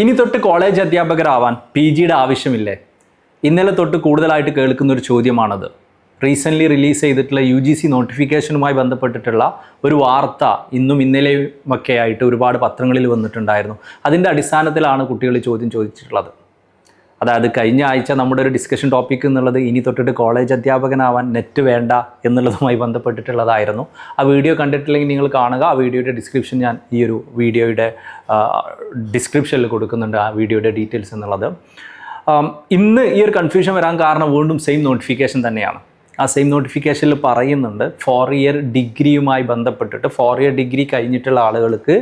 ഇനി തൊട്ട് college അധ്യാപകരാവാൻ P ജിയുടെ ആവശ്യമില്ലേ? ഇന്നലെ തൊട്ട് കൂടുതലായിട്ട് കേൾക്കുന്ന ഒരു ചോദ്യമാണത്. റീസെന്റ്ലി റിലീസ് ചെയ്തിട്ടുള്ള യു ജി സി നോട്ടിഫിക്കേഷനുമായി ബന്ധപ്പെട്ടിട്ടുള്ള ഒരു വാർത്ത ഇന്നും ഇന്നലെയും ആയിട്ട് ഒരുപാട് പത്രങ്ങളിൽ വന്നിട്ടുണ്ടായിരുന്നു. അതിന്റെ അടിസ്ഥാനത്തിലാണ് കുട്ടികൾ ചോദ്യം ചോദിച്ചിട്ടുള്ളത്. അതായത് കഴിഞ്ഞ ആഴ്ച നമ്മുടെ ഒരു ഡിസ്കഷൻ ടോപ്പിക് എന്നുള്ളത് ഇനി തൊട്ടിട്ട് കോളേജ് അധ്യാപകനാവാൻ നെറ്റ് വേണ്ട എന്നുള്ളതുമായി ബന്ധപ്പെട്ടിട്ടുള്ളതായിരുന്നു. ആ വീഡിയോ കണ്ടിട്ടില്ലെങ്കിൽ നിങ്ങൾ കാണുക. ആ വീഡിയോയുടെ ഡിസ്ക്രിപ്ഷൻ ഞാൻ ഈ ഒരു വീഡിയോയുടെ ഡിസ്ക്രിപ്ഷനിൽ കൊടുക്കുന്നുണ്ട് ആ വീഡിയോയുടെ ഡീറ്റെയിൽസ് എന്നുള്ളത്. ഇന്ന് ഈ ഒരു കൺഫ്യൂഷൻ വരാൻ കാരണം വീണ്ടും സെയിം നോട്ടിഫിക്കേഷൻ തന്നെയാണ്. ആ സെയിം നോട്ടിഫിക്കേഷനിൽ പറയുന്നുണ്ട് ഫോർ ഇയർ ഡിഗ്രിയുമായി ബന്ധപ്പെട്ടിട്ട് ഫോർ ഇയർ ഡിഗ്രി കഴിഞ്ഞിട്ടുള്ള ആളുകൾക്ക്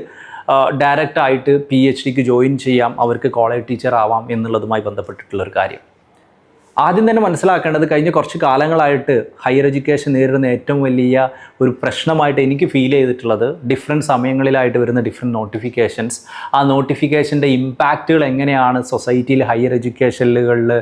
ഡയറക്റ്റ് ആയിട്ട് പി എച്ച് ഡിക്ക് ജോയിൻ ചെയ്യാം അവർക്ക് കോളേജ് ടീച്ചർ ആവാം എന്നുള്ളതുമായി ബന്ധപ്പെട്ടിട്ടുള്ള ഒരു കാര്യം. ആദ്യം തന്നെ മനസ്സിലാക്കേണ്ടത് കഴിഞ്ഞ കുറച്ച് കാലങ്ങളായിട്ട് ഹയർ എഡ്യൂക്കേഷൻ നേരിടുന്ന ഏറ്റവും വലിയ ഒരു പ്രശ്നമായിട്ട് എനിക്ക് ഫീൽ ചെയ്തിട്ടുള്ളത് ഡിഫറെന്റ് സമയങ്ങളിലായിട്ട് വരുന്ന ഡിഫറെന്റ് നോട്ടിഫിക്കേഷൻസ് ആ നോട്ടിഫിക്കേഷന്റെ ഇമ്പാക്റ്റുകൾ എങ്ങനെയാണ് സൊസൈറ്റിയിൽ ഹയർ എഡ്യൂക്കേഷനുകളിൽ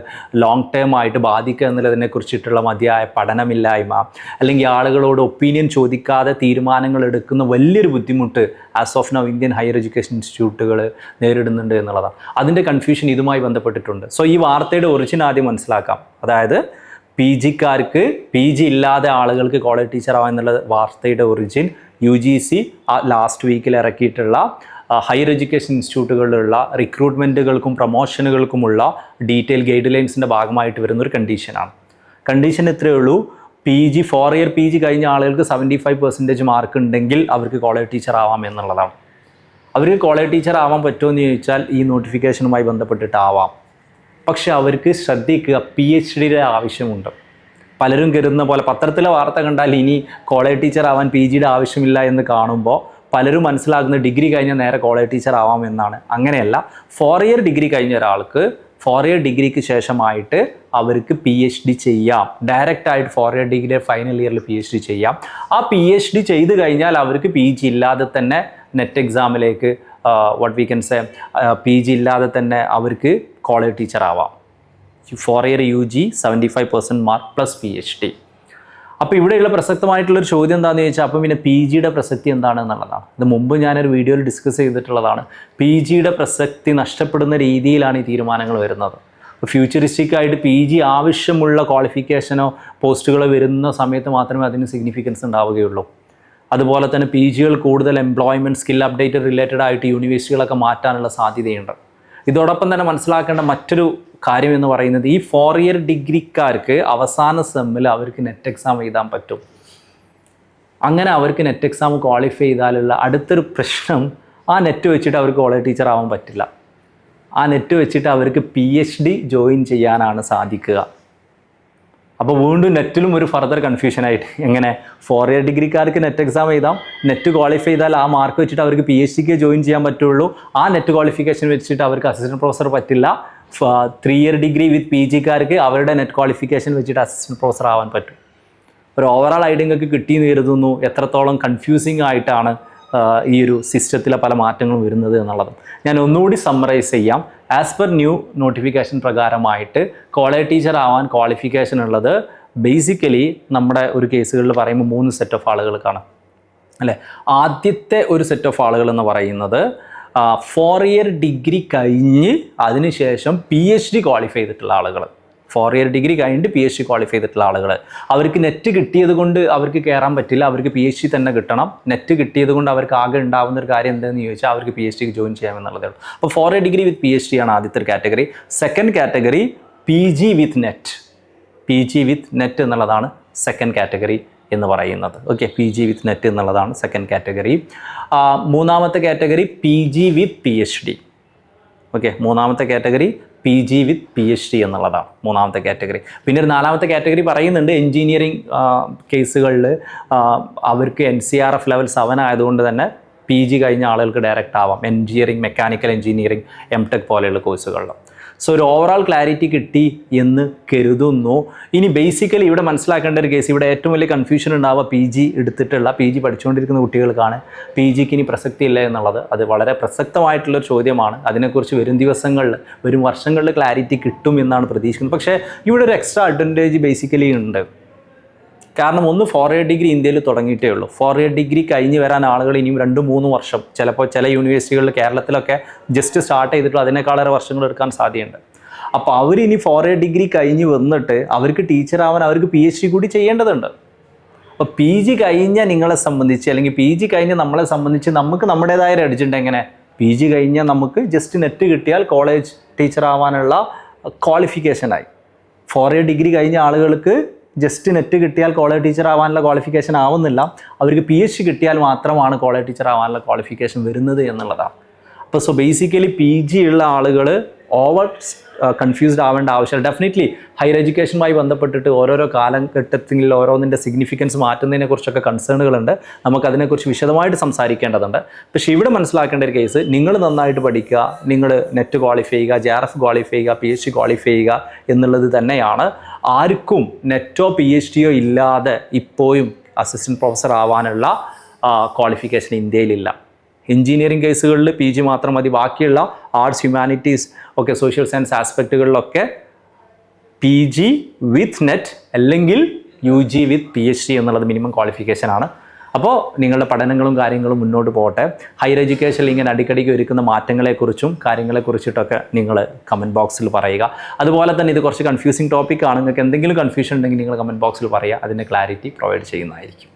ലോങ് ടേം ആയിട്ട് ബാധിക്കുക എന്നുള്ളതിനെ കുറിച്ചിട്ടുള്ള മതിയായ പഠനമില്ലായ്മ അല്ലെങ്കിൽ ആളുകളോട് ഒപ്പീനിയൻ ചോദിക്കാതെ തീരുമാനങ്ങൾ എടുക്കുന്ന വലിയൊരു ബുദ്ധിമുട്ട് as of now Indian higher education ഇൻസ്റ്റിറ്റ്യൂട്ടുകൾ നേരിടുന്നുണ്ട് എന്നുള്ളതാണ്. അതിന്റെ കൺഫ്യൂഷൻ ഇതുമായി ബന്ധപ്പെട്ടിട്ടുണ്ട്. സോ ഈ വാർത്തയുടെ ഒറിജിൻ ആദ്യം മനസ്സിലാക്കാം അതായത് പി ജിക്കാർക്ക് പി ജി ഇല്ലാതെ ആളുകൾക്ക് കോളേജ് ടീച്ചർ ആവാം എന്നുള്ള വാർത്തയുടെ origin U G C last വീക്കിൽ ഇറക്കിയിട്ടുള്ള ഹയർ എഡ്യൂക്കേഷൻ ഇൻസ്റ്റിറ്റ്യൂട്ടുകളിലുള്ള റിക്രൂട്ട്മെന്റുകൾക്കും പ്രൊമോഷനുകൾക്കുമുള്ള ഡീറ്റെയിൽ ഗൈഡ് ലൈൻസിന്റെ ഭാഗമായിട്ട് വരുന്ന ഒരു കണ്ടീഷനാണ് കണ്ടീഷൻ ഇത്രയേ ഉള്ളൂ. P G four year P G കഴിഞ്ഞ ആളുകൾക്ക് സെവന്റി ഫൈവ് പെർസെന്റേജ് മാർക്ക് ഉണ്ടെങ്കിൽ അവർക്ക് കോളേജ് ടീച്ചർ ആവാം എന്നുള്ളതാണ്. അവർക്ക് കോളേജ് ടീച്ചർ ആവാൻ പറ്റുമോ എന്ന് ചോദിച്ചാൽ ഈ നോട്ടിഫിക്കേഷനുമായി ബന്ധപ്പെട്ടിട്ടാവാം. പക്ഷെ അവർക്ക് ശ്രദ്ധിക്കുക പി എച്ച് ഡിയുടെ ആവശ്യമുണ്ട്. പലരും കരുതുന്ന പോലെ പത്രത്തിലെ വാർത്ത കണ്ടാൽ ഇനി കോളേജ് ടീച്ചർ ആവാൻ പി ജിയുടെ ആവശ്യമില്ല എന്ന് കാണുമ്പോൾ പലരും മനസ്സിലാക്കുന്ന ഡിഗ്രി കഴിഞ്ഞാൽ നേരെ കോളേജ് ടീച്ചർ ആവാം എന്നാണ്. അങ്ങനെയല്ല ഫോർ ഇയർ ഡിഗ്രി കഴിഞ്ഞ ഒരാൾക്ക് ഫോർ ഇയർ ഡിഗ്രിക്ക് ശേഷമായിട്ട് അവർക്ക് പി എച്ച് ഡി ചെയ്യാം. ഡയറക്റ്റ് ആയിട്ട് ഫോർ ഇയർ ഡിഗ്രി ഫൈനൽ ഇയറിൽ പി എച്ച് ഡി ചെയ്യാം. ആ പി എച്ച് ഡി ചെയ്ത് കഴിഞ്ഞാൽ അവർക്ക് പി ജി ഇല്ലാതെ തന്നെ NET എക്സാമിലേക്ക് what we can say P G ഇല്ലാതെ തന്നെ അവർക്ക് കോളേജ് ടീച്ചർ ആവാം. Four year U G seventy five percent mark plus P H D അപ്പോൾ ഇവിടെയുള്ള പ്രസക്തമായിട്ടുള്ളൊരു ചോദ്യം എന്താണെന്ന് ചോദിച്ചാൽ അപ്പം പിന്നെ പി ജിയുടെ പ്രസക്തി എന്താണ് എന്നുള്ളതാണ്. ഇത് മുമ്പ് ഞാനൊരു വീഡിയോയിൽ ഡിസ്കസ് ചെയ്തിട്ടുള്ളതാണ്. പി ജിയുടെ പ്രസക്തി നഷ്ടപ്പെടുന്ന രീതിയിലാണ് ഈ തീരുമാനങ്ങൾ വരുന്നത്. ഫ്യൂച്ചറിസ്റ്റിക് ആയിട്ട് പി ജി ആവശ്യമുള്ള ക്വാളിഫിക്കേഷനോ പോസ്റ്റുകളോ വരുന്ന സമയത്ത് മാത്രമേ അതിന് സിഗ്നിഫിക്കൻസ് ഉണ്ടാവുകയുള്ളൂ. അതുപോലെ തന്നെ പി ജികൾ കൂടുതൽ എംപ്ലോയ്മെന്റ് സ്കിൽ അപ്ഡേറ്റ് റിലേറ്റഡ് ആയിട്ട് യൂണിവേഴ്സിറ്റികളൊക്കെ മാറ്റാനുള്ള സാധ്യതയുണ്ട്. ഇതോടൊപ്പം തന്നെ മനസ്സിലാക്കേണ്ട മറ്റൊരു കാര്യം എന്ന് പറയുന്നത് ഈ ഫോർ ഇയർ ഡിഗ്രിക്കാർക്ക് അവസാന സെമ്മിൽ അവർക്ക് നെറ്റ് എക്സാം എഴുതാൻ പറ്റും. അങ്ങനെ അവർക്ക് നെറ്റ് എക്സാം ക്വാളിഫൈ ചെയ്താലുള്ള അടുത്തൊരു പ്രശ്നം ആ നെറ്റ് വെച്ചിട്ട് അവർക്ക് കോളേജ് ടീച്ചർ ആവാൻ പറ്റില്ല. ആ നെറ്റ് വെച്ചിട്ട് അവർക്ക് പി എച്ച് ഡി ജോയിൻ ചെയ്യാനാണ് സാധിക്കുക. അപ്പോൾ വീണ്ടും നെറ്റിലും ഒരു ഫർദർ കൺഫ്യൂഷൻ ആയിട്ട് എങ്ങനെ ഫോർ ഇയർ ഡിഗ്രിക്കാർക്ക് നെറ്റ് എക്സാം എഴുതാം നെറ്റ് ക്വാളിഫൈ ചെയ്താൽ ആ മാർക്ക് വെച്ചിട്ട് അവർക്ക് പി എച്ച് ഡിക്ക് ജോയിൻ ചെയ്യാൻ പറ്റുള്ളൂ. ആ നെറ്റ് ക്വാളിഫിക്കേഷൻ വെച്ചിട്ട് അവർക്ക് അസിസ്റ്റന്റ് പ്രൊഫസർ പറ്റില്ല. Three year degree with P ജിക്കാർക്ക് അവരുടെ നെറ്റ് ക്വാളിഫിക്കേഷൻ വെച്ചിട്ട് അസിസ്റ്റന്റ് പ്രൊഫസർ ആവാൻ പറ്റും. ഒരു ഓവറോൾ ഐഡിയ നിങ്ങൾക്ക് കിട്ടിയെന്ന് കരുതുന്നു. എത്രത്തോളം കൺഫ്യൂസിങ് ആയിട്ടാണ് ഈ ഒരു സിസ്റ്റത്തിലെ പല മാറ്റങ്ങളും വരുന്നത് എന്നുള്ളത്. ഞാൻ ഒന്നുകൂടി സമ്മറൈസ് ചെയ്യാം. ആസ് പെർ ന്യൂ നോട്ടിഫിക്കേഷൻ പ്രകാരമായിട്ട് കോളേജ് ടീച്ചർ ആവാൻ ക്വാളിഫിക്കേഷൻ ഉള്ളത് ബേസിക്കലി നമ്മുടെ ഒരു കേസുകളിൽ പറയുമ്പോൾ മൂന്ന് സെറ്റ് ഓഫ് ആളുകൾക്കാണ് അല്ലേ? ആദ്യത്തെ ഒരു സെറ്റ് ഓഫ് ആളുകൾ എന്ന് പറയുന്നത് ഫോർ ഇയർ ഡിഗ്രി കഴിഞ്ഞ് അതിനുശേഷം പി എച്ച് ഡി ക്വാളിഫൈ ചെയ്തിട്ടുള്ള ആളുകൾ ഫോർ ഇയർ ഡിഗ്രി കഴിഞ്ഞിട്ട് പി എച്ച് ഡി ക്വാളിഫൈ ചെയ്തിട്ടുള്ള ആളുകൾ അവർക്ക് നെറ്റ് കിട്ടിയത് കൊണ്ട് അവർക്ക് കയറാൻ പറ്റില്ല. അവർക്ക് പി എച്ച് ഡി തന്നെ കിട്ടണം. നെറ്റ് കിട്ടിയത് കൊണ്ട് അവർക്ക് ആകെ ഉണ്ടാവുന്ന ഒരു കാര്യം എന്താണെന്ന് ചോദിച്ചാൽ അവർക്ക് പി എച്ച് ഡിക്ക് ജോയിൻ ചെയ്യാമെന്നുള്ളതേ ഉള്ളൂ. അപ്പോൾ four year degree with P H D ആണ് ആദ്യത്തെ ഒരു category second category P G with NET P G with NET എന്നുള്ളതാണ് സെക്കൻഡ് കാറ്റഗറി എന്ന് പറയുന്നത്. Okay P G with NET എന്നുള്ളതാണ് സെക്കൻഡ് കാറ്റഗറി മൂന്നാമത്തെ category P G with P H D okay മൂന്നാമത്തെ category P G with P H D എന്നുള്ളതാണ് മൂന്നാമത്തെ category. പിന്നെ ഒരു നാലാമത്തെ കാറ്റഗറി പറയുന്നുണ്ട് എൻജിനീയറിങ് കേസുകളിൽ അവർക്ക് N C R F level seven ആയതുകൊണ്ട് തന്നെ പി ജി കഴിഞ്ഞ ആളുകൾക്ക് ഡയറക്റ്റ് ആവാം. Engineering mechanical engineering M tech പോലെയുള്ള കോഴ്സുകളിൽ സോ ഒരു ഓവറോൾ ക്ലാരിറ്റി കിട്ടി എന്ന് കരുതുന്നു. ഇനി ബേസിക്കലി ഇവിടെ മനസ്സിലാക്കേണ്ട ഒരു കേസ് ഇവിടെ ഏറ്റവും വലിയ കൺഫ്യൂഷൻ ഉണ്ടാവുക പി ജി എടുത്തിട്ടുള്ള പി ജി പഠിച്ചുകൊണ്ടിരിക്കുന്ന കുട്ടികൾക്കാണ് പി ജിക്ക് ഇനി പ്രസക്തി ഇല്ല എന്നുള്ളത്. അത് വളരെ പ്രസക്തമായിട്ടുള്ളൊരു ചോദ്യമാണ്. അതിനെക്കുറിച്ച് വരും ദിവസങ്ങളിൽ വരും വർഷങ്ങളിൽ ക്ലാരിറ്റി കിട്ടും എന്നാണ് പ്രതീക്ഷിക്കുന്നത്. പക്ഷേ ഇവിടെ ഒരു എക്സ്ട്രാ അഡ്വാന്റേജ് ബേസിക്കലി ഉണ്ട്. കാരണം ഒന്ന് ഫോർ ഡിഗ്രി ഇന്ത്യയിൽ തുടങ്ങിയിട്ടേ ഉള്ളൂ. ഫോർ ഡിഗ്രി കഴിഞ്ഞ് വരാൻ ആളുകൾ ഇനിയും രണ്ട് മൂന്ന് വർഷം. ചിലപ്പോൾ ചില യൂണിവേഴ്സിറ്റികളിൽ കേരളത്തിലൊക്കെ ജസ്റ്റ് സ്റ്റാർട്ട് ചെയ്തിട്ടുള്ള അതിനേക്കാളേറെ വർഷങ്ങൾ എടുക്കാൻ സാധ്യതയുണ്ട്. അപ്പോൾ അവരിനി ഫോർ ഇയർ ഡിഗ്രി കഴിഞ്ഞ് വന്നിട്ട് അവർക്ക് ടീച്ചർ ആവാൻ അവർക്ക് പി എച്ച് ഡി കൂടി ചെയ്യേണ്ടതുണ്ട്. അപ്പോൾ പി ജി കഴിഞ്ഞ നിങ്ങളെ സംബന്ധിച്ച് അല്ലെങ്കിൽ പി ജി കഴിഞ്ഞ നമ്മളെ സംബന്ധിച്ച് നമുക്ക് നമ്മുടേതായ ഒരു അടിച്ചുണ്ട് എങ്ങനെ? പി ജി കഴിഞ്ഞാൽ നമുക്ക് ജസ്റ്റ് നെറ്റ് കിട്ടിയാൽ കോളേജ് ടീച്ചറാവാനുള്ള ക്വാളിഫിക്കേഷനായി ഫോർ ഇയർ ഡിഗ്രി കഴിഞ്ഞ ആളുകൾക്ക് ജസ്റ്റ് നെറ്റ് കിട്ടിയാൽ കോളേജ് ടീച്ചർ ആവാനുള്ള ക്വാളിഫിക്കേഷൻ ആവുന്നില്ല. അവർക്ക് പി എച്ച് കിട്ടിയാൽ മാത്രമാണ് കോളേജ് ടീച്ചർ ആവാനുള്ള ക്വാളിഫിക്കേഷൻ വരുന്നത് എന്നുള്ളതാണ്. അപ്പോൾ സോ ബേസിക്കലി പി ജി ഉള്ള ആളുകൾ ഓവർ കൺഫ്യൂസ്ഡ് ആവേണ്ട ആവശ്യമില്ല. ഡെഫിനറ്റ്ലി ഹയർ എഡ്യൂക്കേഷനുമായി ബന്ധപ്പെട്ടിട്ട് ഓരോരോ കാലഘട്ടത്തിൽ ഓരോന്നിന്റെ സിഗ്നിഫിക്കൻസ് മാറ്റുന്നതിനെ കുറിച്ചൊക്കെ കൺസേണുകളുണ്ട് നമുക്ക് അതിനെക്കുറിച്ച് വിശദമായിട്ട് സംസാരിക്കേണ്ടതുണ്ട്. പക്ഷേ ഇവിടെ മനസ്സിലാക്കേണ്ട ഒരു കേസ് നിങ്ങൾ നന്നായിട്ട് പഠിക്കുക നിങ്ങൾ നെറ്റ് ക്വാളിഫൈ ചെയ്യുക ജെ ആർ എഫ് ക്വാളിഫൈ ചെയ്യുക പി എച്ച് ഡി ക്വാളിഫൈ ചെയ്യുക എന്നുള്ളത് തന്നെയാണ്. ആർക്കും നെറ്റോ പി എച്ച് ഡിയോ ഇല്ലാതെ ഇപ്പോഴും അസിസ്റ്റന്റ് പ്രൊഫസർ ആവാനുള്ള ക്വാളിഫിക്കേഷൻ ഇന്ത്യയിലില്ല. എഞ്ചിനീയറിംഗ് കേസുകളിൽ പി ജി മാത്രം മതി. ബാക്കിയുള്ള ആർട്സ് ഹ്യൂമാനിറ്റീസ് ഒക്കെ സോഷ്യൽ സയൻസ് ആസ്പെക്റ്റുകളിലൊക്കെ പി ജി വിത്ത് നെറ്റ് അല്ലെങ്കിൽ U G with P H D എന്നുള്ളത് മിനിമം ക്വാളിഫിക്കേഷൻ ആണ്. അപ്പോൾ നിങ്ങളുടെ പഠനങ്ങളും കാര്യങ്ങളും മുന്നോട്ട് പോകട്ടെ. ഹയർ എഡ്യൂക്കേഷനിൽ ഇങ്ങനെ അടിക്കടിക്ക് ഒരുക്കുന്ന മാറ്റങ്ങളെക്കുറിച്ചും കാര്യങ്ങളെക്കുറിച്ചിട്ടൊക്കെ നിങ്ങൾ കമന്റ് ബോക്സിൽ പറയുക. അതുപോലെ തന്നെ ഇത് കുറച്ച് കൺഫ്യൂസിങ് ടോപ്പിക്കാണ് നിങ്ങൾക്ക് എന്തെങ്കിലും കൺഫ്യൂഷൻ ഉണ്ടെങ്കിൽ നിങ്ങൾ കമന്റ് ബോക്സിൽ പറയുക. അതിന്റെ ക്ലാരിറ്റി പ്രൊവൈഡ് ചെയ്യുന്നതായിരിക്കും.